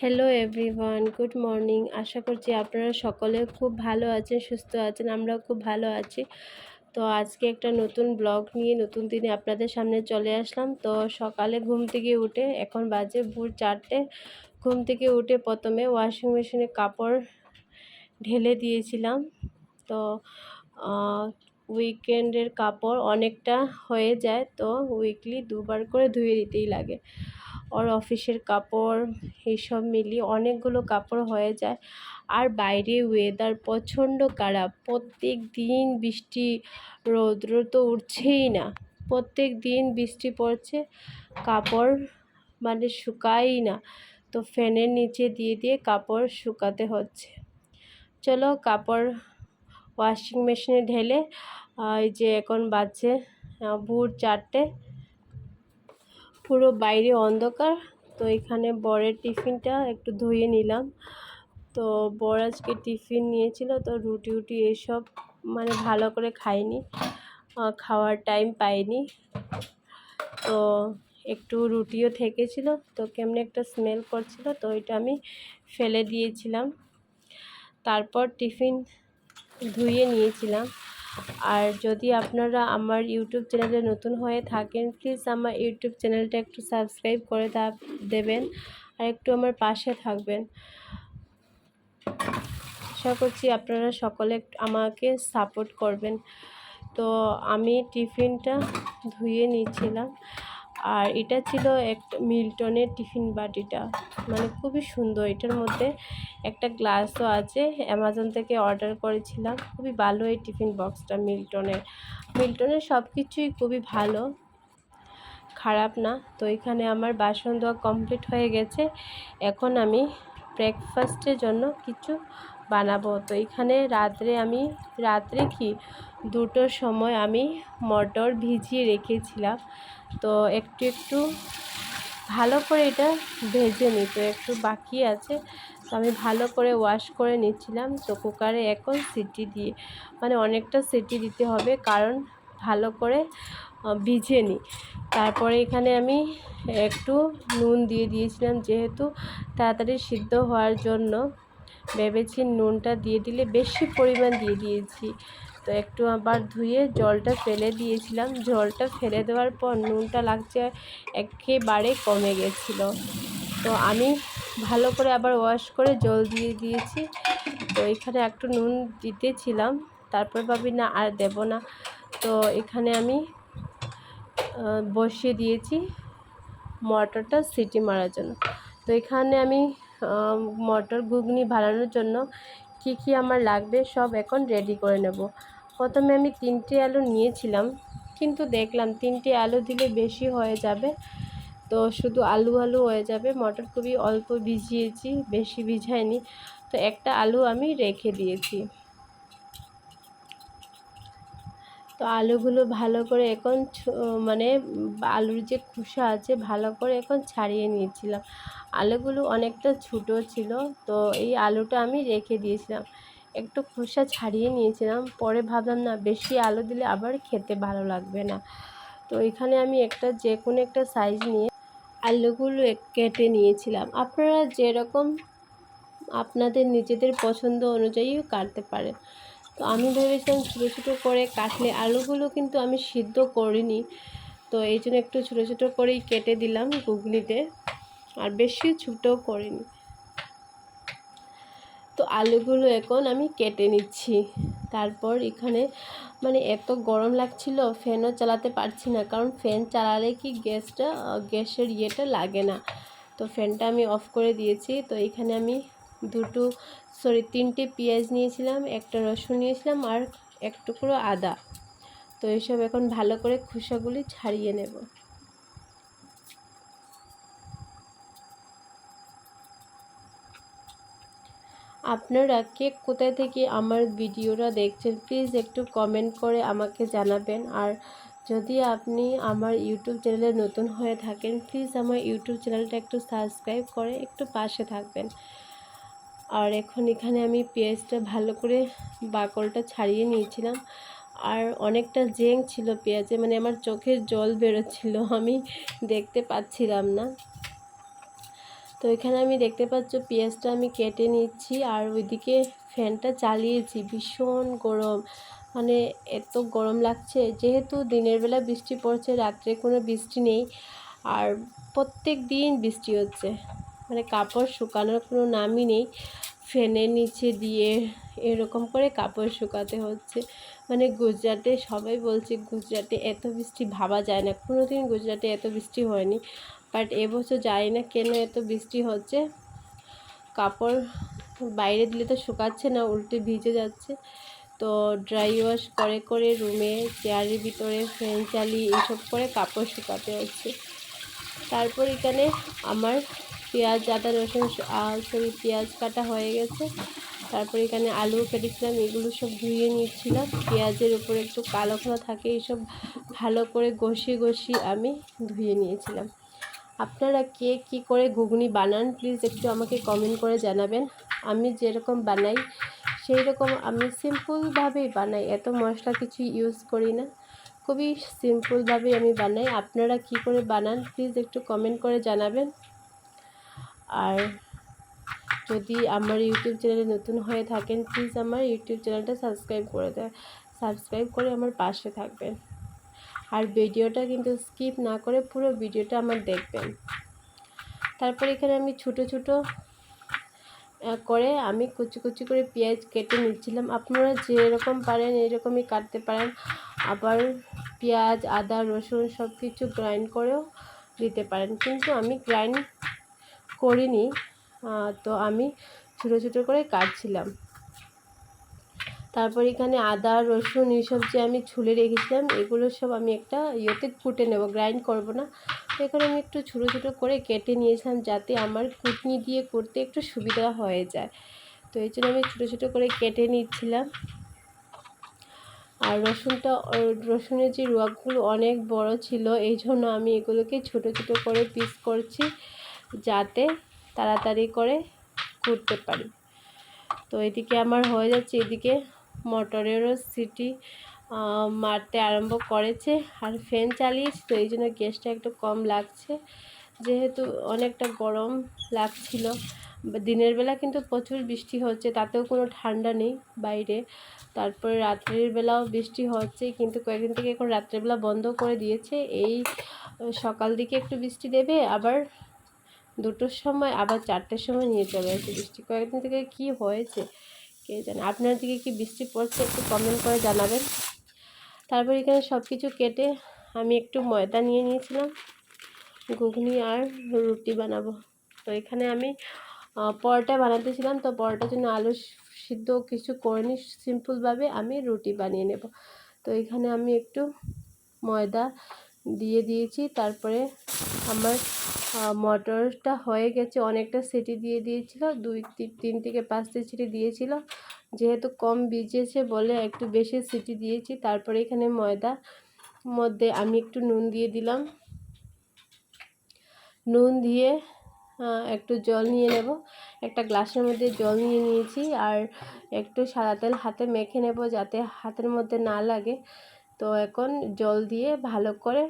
Hello everyone good morning আশা করছি আপনারা সকলে খুব ভালো আছেন, সুস্থ আছেন, আমরাও খুব ভালো আছি। তো আজকে একটা নতুন ব্লগ নিয়ে, নতুন দিনে আপনাদের সামনে চলে আসলাম। তো সকালে ঘুম থেকে উঠে, এখন বাজে ভোর চারটে। ঘুম থেকে উঠে প্রথমে ওয়াশিং মেশিনে কাপড় ঢেলে দিয়েছিলাম। তো উইকেন্ডের কাপড় অনেকটা হয়ে যায়, তো উইকলি দুবার করে ধুয়ে দিতেই লাগে। ওর অফিসের কাপড় এইসব মিলিয়ে অনেকগুলো কাপড় হয়ে যায়। আর বাইরে ওয়েদার প্রচণ্ড খারাপ। প্রত্যেক দিন বৃষ্টি, রৌদ্র তো উঠছেই না। প্রত্যেক দিন বৃষ্টি পড়ছে, কাপড় মানে শুকায়ই না। তো ফ্যানের নিচে দিয়ে দিয়ে কাপড় শুকাতে হচ্ছে। চলো কাপড় ওয়াশিং মেশিনে ঢেলে এই যে এখন বাজছে ভোর চারটে। পুরো বাইরে অন্ধকার। তো এখানে বরের টিফিনটা একটু ধুয়ে নিলাম। তো বর আজকে টিফিন নিয়েছিল, তো রুটি উটি এসব মানে ভালো করে খাইনি খাওয়ার টাইম পাইনি তো একটু রুটিও থেকেছিল, তো কেমনি একটা স্মেল করছিল, তো ওইটা আমি ফেলে দিয়েছিলাম। তারপর টিফিন ধুয়ে নিয়েছিলাম। আর যদি আপনারা আমার ইউটিউব চ্যানেলে নতুন হয়ে থাকেন প্লিজ আমার ইউটিউব চ্যানেলটা একটু সাবস্ক্রাইব করে দেবেন আর একটু আমার পাশে থাকবেন। আশা করছি আপনারা সকলে আমাকে সাপোর্ট করবেন। তো আমি টিফিনটা ধুয়ে নিয়েছিলাম। আর এটা ছিল একটা মিল্টনের টিফিন বাটিটা। মানে খুবই সুন্দর। এটার মধ্যে একটা গ্লাসও আছে। অ্যামাজন থেকে অর্ডার করেছিলাম। খুবই ভালো এই টিফিন বক্সটা মিল্টনের। মিল্টনের সব কিছুই খুবই ভালো। খারাপ না। তো এখানে আমার বাসন ধোয়া কমপ্লিট হয়ে গেছে। এখন আমি ব্রেকফাস্টের জন্য কিছু বানাবো। তো এখানে রাত্রে আমি, রাত্রে কি? দুটোর সময় আমি মটর ভিজিয়ে রেখেছিলাম। তো একটু একটু ভালো করে এটা ভেজে নিই। তো একটু বাকি আছে। তো আমি ভালো করে ওয়াশ করে নিচ্ছিলাম। তো কুকারে এখন সিটি দিয়ে মানে অনেকটা সিটি দিতে হবে। কারণ ভালো করে ভিজে নিই। তারপরে এখানে আমি একটু নুন দিয়ে দিয়েছিলাম যেহেতু তাড়াতাড়ি সিদ্ধ হওয়ার জন্য। ভেবেছি নুনটা দিয়ে দিলে বেশি পরিমাণ দিয়ে দিয়েছি। তো একটু আবার ধুয়ে জলটা ফেলে দিয়েছিলাম। জলটা ফেলে দেওয়ার পর নুনটা লাগছে একেবারে কমে গেছিল। তো আমি ভালো করে আবার ওয়াশ করে জল দিয়ে দিয়েছি। তো এখানে একটু নুন দিতেছিলাম, তারপর ভাবি না আর দেব না। তো এখানে আমি বসিয়ে দিয়েছি মটরটা সিটি মারার জন্য। তো এখানে আমি মটর ঘুগনি বানানোর জন্য কি কি আমার লাগবে সব এখন রেডি করে নেব। প্রথমে আমি তিনটি আলু নিয়েছিলাম, কিন্তু দেখলাম তিনটি আলু দিলে বেশি হয়ে যাবে। তো শুধু আলু আলু হয়ে যাবে, মটর খুবই অল্প ভিজিয়েছি, বেশি ভিজাইনি। তো একটা আলু আমি রেখে দিয়েছি। তো আলুগুলো ভালো করে এখন মানে আলুর যে খোসা আছে ভালো করে এখন ছাড়িয়ে নিয়েছিলাম। আলুগুলো অনেকটা ছোটো ছিল, তো এই আলুটা আমি রেখে দিয়েছিলাম। একটু খোসা ছাড়িয়ে নিয়েছিলাম, পরে ভাবলাম না বেশি আলু দিলে আবার খেতে ভালো লাগবে না। তো এখানে আমি একটা যে কোনো একটা সাইজ নিয়ে আলুগুলো কেটে নিয়েছিলাম। আপনারা যেরকম আপনাদের নিজেদের পছন্দ অনুযায়ীও কাটতে পারেন। তো আমি ভেবেছিলাম ছোটো ছোটো করে কাটলে আলুগুলো কিন্তু আমি সিদ্ধ করিনি। তো এই জন্য একটু ছোটো ছোটো করেই কেটে দিলাম গুগলিতে আর বেশি ছোটো করিনি। তো আলুগুলো এখন আমি কেটে নিচ্ছি। তারপর এখানে মানে এত গরম লাগছিল, ফ্যানও চালাতে পারছি না। কারণ ফ্যান চালালে কি গ্যাসটা, গ্যাসের ইয়েটা লাগে না। তো ফ্যানটা আমি অফ করে দিয়েছি। তো এখানে আমি দুটো সরি তিনটে পেঁয়াজ নিয়েছিলাম, একটা রসুন নিয়েছিলাম আর এক টুকরো আদা। তো এসব এখন ভালো করে খোসাগুলি ছাড়িয়ে নেব। আপনারা কে কোথায় থেকে আমার ভিডিওটা দেখছেন প্লিজ একটু কমেন্ট করে আমাকে জানাবেন। আর যদি আপনি আমার ইউটিউব চ্যানেলে নতুন হয়ে থাকেন প্লিজ আমার ইউটিউব চ্যানেলটা একটু সাবস্ক্রাইব করে একটু পাশে থাকবেন। আর এখন এখানে আমি পেঁয়াজটা ভালো করে বাকলটা ছাড়িয়ে নিয়েছিলাম। আর অনেকটা জেং ছিল পেঁয়াজে মানে আমার চোখের জল বেরোচ্ছিল, আমি দেখতে পাচ্ছিলাম না। তো এখানে আমি দেখতে পাচ্ছ পেঁয়াজটা আমি কেটে নিচ্ছি আর ওইদিকে ফ্যানটা চালিয়েছি, ভীষণ গরম। মানে এত গরম লাগছে, যেহেতু দিনের বেলা বৃষ্টি পড়ছে, রাত্রে কোনো বৃষ্টি নেই, আর প্রত্যেক দিন বৃষ্টি হচ্ছে। মানে কাপড় শুকানোর কোনো নামই নেই। ফ্যানের নিচে দিয়ে এরকম করে কাপড় শুকাতে হচ্ছে। মানে গুজরাটে সবাই বলছে গুজরাটে এত বৃষ্টি ভাবা যায় না। কোনো দিন গুজরাটে এত বৃষ্টি হয়নি। বাট এবছর জানি না কেন এত বৃষ্টি হচ্ছে। কাপড় বাইরে দিলে তো শুকাচ্ছে না, উল্টে ভিজে যাচ্ছে। তো ড্রাই ওয়াশ করে করে রুমে, চেয়ারের ভিতরে, ফ্যান চালিয়ে এইসব করে কাপড় শুকাতে হচ্ছে। তারপর এখানে আমার পেঁয়াজ, আদা, রসুন সরি পেঁয়াজ কাটা হয়ে গেছে। তারপর এখানে আলু কেটেছিলাম, এগুলো সব ধুয়ে নিচ্ছিলাম। পেঁয়াজের উপরে একটু কালো কালো থাকে, এইসব ভালো করে ঘষিয়ে ঘষিয়ে আমি ধুয়ে নিয়েছিলাম। আপনারা কে কি করে ঘুগনি বানান প্লিজ একটু আমাকে কমেন্ট করে জানাবেন। আমি যেরকম বানাই সেই রকম আমি সিম্পলভাবেই বানাই, এত মশলা কিছু ইউজ করি না। খুবই সিম্পলভাবেই আমি বানাই। আপনারা কি করে বানান প্লিজ একটু কমেন্ট করে জানাবেন। আর যদি আমার ইউটিউব চ্যানেলে নতুন হয়ে থাকেন প্লিজ আমার ইউটিউব চ্যানেলটা সাবস্ক্রাইব করে দেয় সাবস্ক্রাইব করে আমার পাশে থাকবেন। আর ভিডিওটা কিন্তু স্কিপ না করে পুরো ভিডিওটা আমার দেখবেন। তারপর এখানে আমি ছোটো ছোটো করে আমি কুচি কুচি করে পেঁয়াজ কেটে নিচ্ছিলাম। আপনারা যেরকম পারেন, এরকমই কাটতে পারেন। আবার পেঁয়াজ, আদা, রসুন সব কিছু গ্রাইন্ড করেও দিতে পারেন। কিন্তু আমি গ্রাইন্ড করিনি তো আমি ছোটো ছোটো করে কাটছিলাম। তারপর এখানে আদা, রসুন এইসব যে আমি ছুলে রেখেছিলাম, এগুলো সব আমি একটা ইয়েতে কুটে নেব, গ্রাইন্ড করব না। এখানে আমি একটু ছোটো ছোটো করে কেটে নিয়েছিলাম যাতে আমার কুটনি দিয়ে করতে একটু সুবিধা হয়ে যায়। তো এই জন্য আমি ছোটো ছোটো করে কেটে নিচ্ছিলাম। আর রসুনটা রসুনের যে রোয়াগুলো অনেক বড় ছিল, এই জন্য আমি এগুলোকে ছোটো ছোটো করে পিস করছি। যাতে তাড়াতাড়ি করে করতে পারি। তো এদিকে আমার হয়ে যাচ্ছে, এদিকে মোটরেরও সিটি মারতে আরম্ভ করেছে আর ফ্যান চালিয়েছি। তো এই জন্য গ্যাসটা একটু কম লাগছে। যেহেতু অনেকটা গরম লাগছিল, দিনের বেলা কিন্তু প্রচুর বৃষ্টি হচ্ছে, তাতেও কোনো ঠান্ডা নেই বাইরে। তারপরে রাত্রের বেলাও বৃষ্টি হচ্ছে, কিন্তু কয়েকদিন থেকে এখন রাত্রেবেলা বন্ধ করে দিয়েছে। এই সকাল দিকে একটু বৃষ্টি দেবে, আবার দুটোর সময়, আবার চারটের সময় নিয়ে চলে আসে। বৃষ্টি কয়েকদিন থেকে কি হয়েছে কে জানে? আপনার দিকে কি বৃষ্টি পড়ছে একটু কমেন্ট করে জানাবেন। তারপর এখানে সব কিছু কেটে আমি একটু ময়দা নিয়ে নিয়েছিলাম, ঘুগনি আর রুটি বানাবো। তো এখানে আমি পরোটা বানাতেছিলাম। তো পরোটার জন্য আলু সিদ্ধ কিছু করিনি সিম্পলভাবে আমি রুটি বানিয়ে নেব। তো এখানে আমি একটু ময়দা দিয়ে দিয়েছি। তারপরে আমার মটরটা হয়ে গেছে, অনেকটা সিটি দিয়ে দিয়েছিল, দুই তিন থেকে পাঁচটা সিটি দিয়েছিল। যেহেতু কম ভিজেছে বলে একটু বেশি সিটি দিয়েছি, তারপরে এখানে ময়দা মধ্যে আমি একটু নুন দিয়ে দিলাম। নুন দিয়ে একটু জল নিয়ে নেব। একটা গ্লাসের মধ্যে জল নিয়ে নিয়েছি আর একটু সাদা তেল হাতে মেখে নেব যাতে হাতের মধ্যে না লাগে। তো এখন জল দিয়ে ভালো করে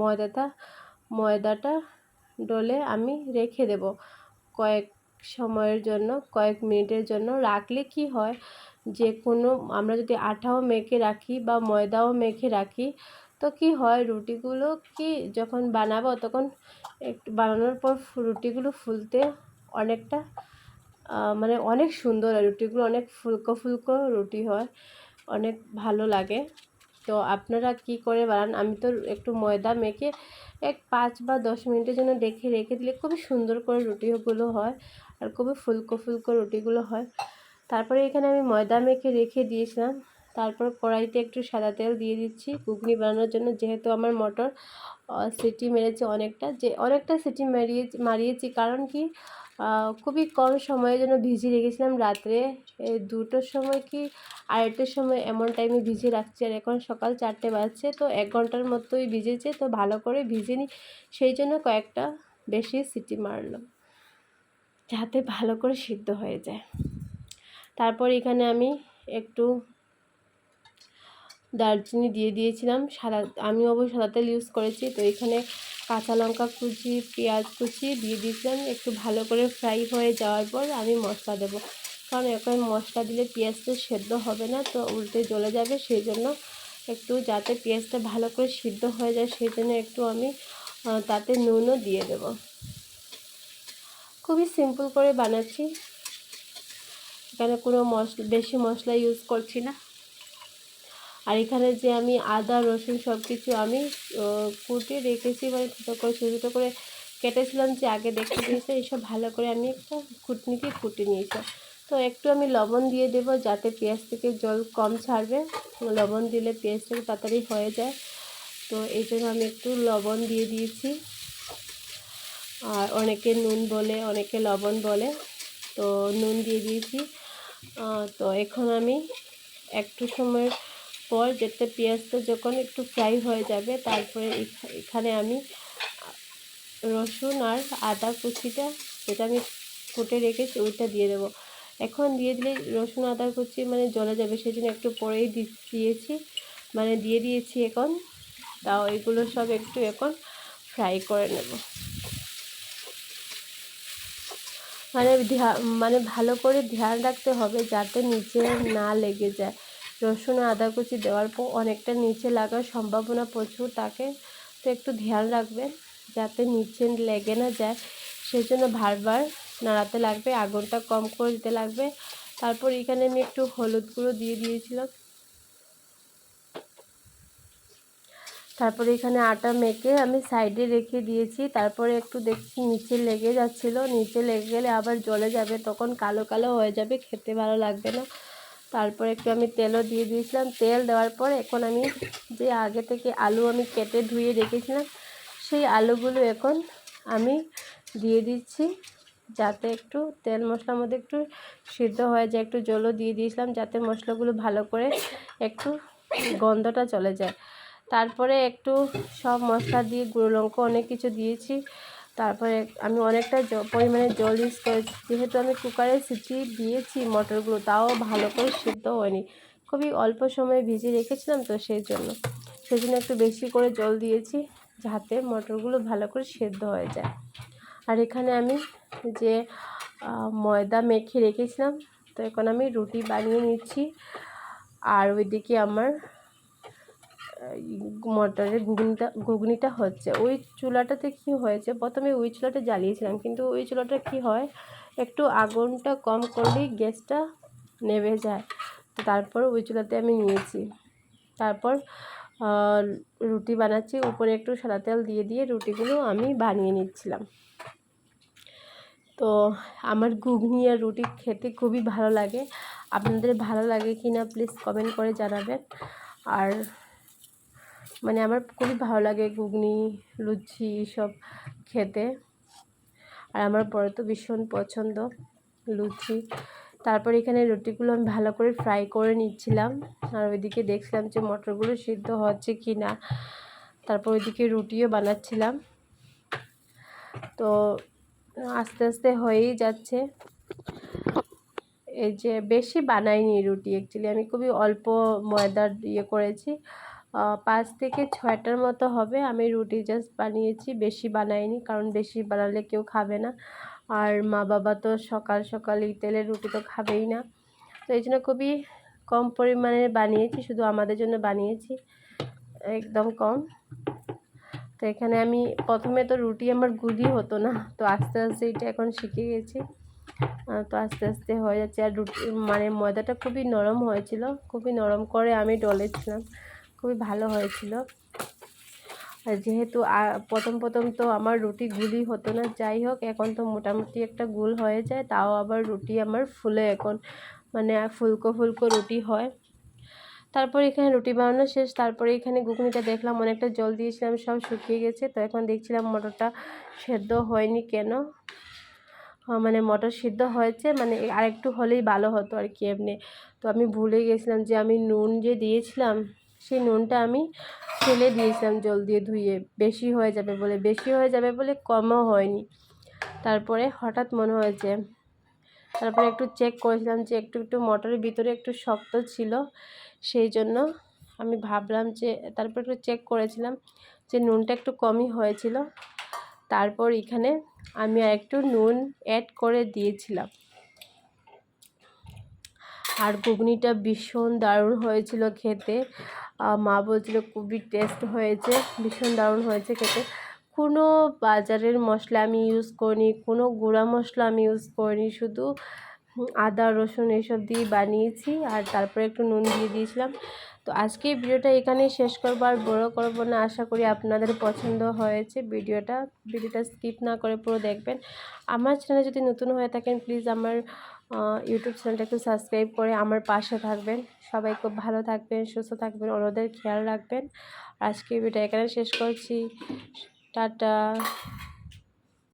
ময়দাটা ময়দাটা ডলে আমি রেখে দেব। কয়েক সময়ের জন্য, কয়েক মিনিটের জন্য রাখলে কি হয়? যে কোনো আমরা যদি আঠাও মেখে রাখি বা ময়দাও মেখে রাখি, তো কি হয়? রুটিগুলো কি যখন বানাবো তখন একটু বানানোর পর রুটিগুলো ফুলতে অনেকটা মানে অনেক সুন্দর হয়। রুটিগুলো অনেক ফুলকো ফুলকো রুটি হয়, অনেক ভালো লাগে। তো আপনারা কি করে বানান? আমি তো একটু ময়দা মেখে এক পাঁচ বা দশ মিনিটের জন্য দেখে রেখে দিলে খুবই সুন্দর করে রুটিগুলো হয় আর খুবই ফুলকো ফুলকো রুটিগুলো হয়। তারপরে এখানে আমি ময়দা মেখে রেখে দিয়েছিলাম। তারপর কড়াইতে একটু সাদা তেল দিয়ে দিচ্ছি ঘুগনি বানানোর জন্য। যেহেতু আমার মটর সিটি মেরেছে অনেকটা, যে অনেকটা সিটি মারিয়ে, মারিয়েছি। কারণ কি খুবই কম সময়ের জন্য ভিজিয়ে রেখেছিলাম রাত্রে। দুটোর সময় কি, আড়াইটের সময় এমন টাইমে ভিজিয়ে রাখছি। আর এখন সকাল চারটে বাজছে, তো এক ঘণ্টার মতোই ভিজেছে, তো ভালো করে ভিজে নিই সেই জন্য কয়েকটা বেশি সিটি মারলাম, যাতে ভালো করে সিদ্ধ হয়ে যায়। তারপর এখানে আমি একটু দারচিনি দিয়ে দিয়েছিলাম। সাদা, আমি অবশ্যই সাদা তেল ইউজ করেছি। তো এখানে কাঁচা লঙ্কা কুচি, পেঁয়াজ কুচি দিয়ে দিয়েছিলাম। একটু ভালো করে ফ্রাই হয়ে যাওয়ার পর আমি মশলা দেবো। কারণ এখন মশলা দিলে পেঁয়াজটা সেদ্ধ হবে না, তো উল্টে জ্বলে যাবে। সেই জন্য একটু যাতে পেঁয়াজটা ভালো করে সিদ্ধ হয়ে যায়, সেই জন্য একটু আমি তাতে নুনও দিয়ে দেব। খুবই সিম্পল করে বানাচ্ছি। এখানে কোনো মশলা বেশি মশলা ইউজ করছি না। আর এখানে যে আমি আদা, রসুন সব কিছু আমি কুটে রেখেছি মানে ছোটো করে, ছোটো ছোটো করে কেটেছিলাম যে আগে দেখতে দিয়েছে এইসব ভালো করে আমি একটা কুটনিকে কুটে নিয়েছি। তো একটু আমি লবণ দিয়ে দেবো যাতে পেঁয়াজ থেকে জল কম ছাড়বে। লবণ দিলে পেঁয়াজ থেকে তাড়াতাড়ি হয়ে যায়। তো এই জন্য আমি একটু লবণ দিয়ে দিয়েছি। আর অনেকে নুন বলে, অনেকে লবণ বলে, তো নুন দিয়ে দিয়েছি। তো এখন আমি একটু সময় পর যেতে পেঁয়াজটা যখন একটু ফ্রাই হয়ে যাবে, তারপরে এখানে আমি রসুন আর আদা কুচিটা যেটা আমি ফুটে রেখেছি ওইটা দিয়ে দেবো। এখন দিয়ে দিলে রসুন, আদা, কুচি মানে জলে যাবে সেই জন্য একটু পরেই দিয়েছি। মানে দিয়ে দিয়েছি এখন। তাও এগুলো সব একটু এখন ফ্রাই করে নেব। মানে মানে ভালো করে ধ্যান রাখতে হবে যাতে নিচে না লেগে যায়। রসুন আদা কুচি দেওয়ার পর অনেকটা নিচে লাগার সম্ভাবনা প্রচুর, তাকে তো একটু ধ্যান রাখবেন যাতে নিচে লেগে না যায়। সেই জন্য বারবার নাড়াতে লাগবে, আগুনটা কম করে দিতে লাগবে। তারপর এখানে আমি একটু হলুদ গুঁড়ো দিয়ে দিয়েছিলাম। তারপরে এখানে আটা মেখে আমি সাইডে রেখে দিয়েছি। তারপরে একটু দেখছি নিচে লেগে যাচ্ছিল। নিচে লেগে গেলে আবার জলে যাবে, তখন কালো কালো হয়ে যাবে, খেতে ভালো লাগবে না। তারপরে একটু আমি তেলও দিয়ে দিয়েছিলাম। তেল দেওয়ার পর এখন আমি যে আগে থেকে আলু আমি কেটে ধুয়ে রেখেছিলাম, সেই আলুগুলো এখন আমি দিয়ে দিচ্ছি যাতে একটু তেল মশলার মধ্যে একটু সিদ্ধ হয়ে যায়, একটু জলও দিয়ে দিয়েছিলাম যাতে মশলাগুলো ভালো করে একটু গন্ধটা চলে যায়। তারপরে একটু সব মশলা দিয়ে গুঁড়ো লঙ্কা অনেক কিছু দিয়েছি। তারপরে আমি অনেকটা পরিমাণে জল ইউজ করেছি। যেহেতু আমি কুকারে সিটি দিয়েছি মটরগুলো, তাও ভালো করে সিদ্ধ হয়নি। খুবই অল্প সময়ে ভিজিয়ে রেখেছিলাম তো সেই জন্য। সেই জন্য একটু বেশি করে জল দিয়েছি যাতে মটরগুলো ভালো করে সেদ্ধ হয়ে যায়। আর এখানে আমি যে ময়দা মেখে রেখেছিলাম, তো এখন আমি রুটি বানিয়ে নিচ্ছি। আর ওইদিকে আমার মটরের ঘুগনিটা ঘুগনিটা হচ্ছে। ওই চুলাটাতে কি হয়েছে? প্রথমে ওই চুলাটা জ্বালিয়েছিলাম, কিন্তু ওই চুলাটা কি হয়? একটু আগুনটা কম করলেই গ্যাসটা নেভে যায়। তারপর ওই চুলাতে আমি নিয়েছি। তারপর রুটি বানাচ্ছি। উপরে একটু সাদা তেল দিয়ে দিয়ে রুটিগুলো আমি বানিয়ে নিচ্ছিলাম। তো আমার ঘুগনি আর রুটি খেতে খুবই ভালো লাগে। আপনাদের ভালো লাগে কি না প্লিজ কমেন্ট করে জানাবেন। আর মানে আমার খুবই ভালো লাগে ঘুগনি, লুচি সব খেতে। আর আমার পরে তো ভীষণ পছন্দ লুচি। তারপর এখানে রুটিগুলো আমি ভালো করে ফ্রাই করে নিচ্ছিলাম। আর ওইদিকে দেখছিলাম যে মটরগুলো সিদ্ধ হচ্ছে কি না তারপর ওইদিকে রুটিও বানাচ্ছিলাম। তো আস্তে আস্তে হয়েই যাচ্ছে। এই যে বেশি বানাইনি রুটি অ্যাকচুয়ালি আমি খুবই অল্প ময়দার ইয়ে করেছি। পাঁচ থেকে ছয়টার মতো হবে। আমি রুটি জাস্ট বানিয়েছি, বেশি বানাইনি কারণ বেশি বানালে কেউ খাবে না। আর মা বাবা তো সকাল সকাল এই তেলের রুটি তো খাবেই না। তো এই জন্য খুবই কম পরিমাণে বানিয়েছি, শুধু আমাদের জন্য বানিয়েছি, একদম কম। তো এখানে আমি প্রথমে তো রুটি আমার গুলি হতো না, তো আস্তে আস্তে এটা এখন শিখে গেছি। তো আস্তে আস্তে হয়ে যাচ্ছে। আর রুটি মানে ময়দাটা খুবই নরম হয়েছিল, খুবই নরম করে আমি ডলেছিলাম। খুবই ভালো হয়েছিল। আর যেহেতু প্রথম প্রথম তো আমার রুটি গুলি হতো না, যাই হোক, এখন তো মোটামুটি একটা গুল হয়ে যায়, তাও আবার রুটি আমার ফুলে এখন মানে ফুলকো ফুলকো রুটি হয়। তারপর এখানে রুটি বানানো শেষ, তারপরে এখানে ঘুগনিটা দেখলাম অনেকটা জল দিয়েছিলাম, সব শুকিয়ে গেছে, তো এখন দেখছিলাম মটরটা সেদ্ধ হয়নি কেন? মানে মটর সিদ্ধ হয়েছে মানে আরেকটু হলেই ভালো হতো আর কি এমনি। তো আমি ভুলে গেছিলাম যে আমি নুন যে দিয়েছিলাম সেই নুনটা আমি ফেলে দিয়েছিলাম জল দিয়ে ধুয়ে। বেশি হয়ে যাবে বলে, বেশি হয়ে যাবে বলে কমও হয়নি। তারপরে হঠাৎ মনে হয়েছে, তারপরে একটু চেক করেছিলাম যে একটু একটু মটরের ভিতরে একটু শক্ত ছিল। সেই জন্য আমি ভাবলাম যে, তারপর একটু চেক করেছিলাম যে নুনটা একটু কমই হয়েছিল। তারপর এখানে আমি একটু নুন অ্যাড করে দিয়েছিলাম। আর ঘুগনিটা ভীষণ দারুণ হয়েছিল খেতে। মা বলছিল খুবই টেস্ট হয়েছে, ভীষণ দারুণ হয়েছে খেতে। কোনো বাজারের মশলা আমি ইউজ করিনি, কোনো গুঁড়া মশলা আমি ইউজ করিনি, শুধু আদা, রসুন এসব দিয়ে বানিয়েছি আর তারপরে একটু নুন দিয়ে দিয়েছিলাম। তো আজকে ভিডিওটা এখানে শেষ করব আর বড়ো করব না, আশা করি আপনাদের পছন্দ হয়েছে ভিডিওটা। ভিডিওটা স্কিপ না করে পুরো দেখবেন। আমার চ্যানেলে যদি নতুন হয়ে থাকেন প্লিজ আমার ইউটিউব চ্যানেলটা একটু সাবস্ক্রাইব করে আমার পাশে থাকবেন। সবাই খুব ভালো থাকবেন, সুস্থ থাকবেন ওনাদের খেয়াল রাখবেন। আজকে ভিডিও এখানে শেষ করছি। টাটা।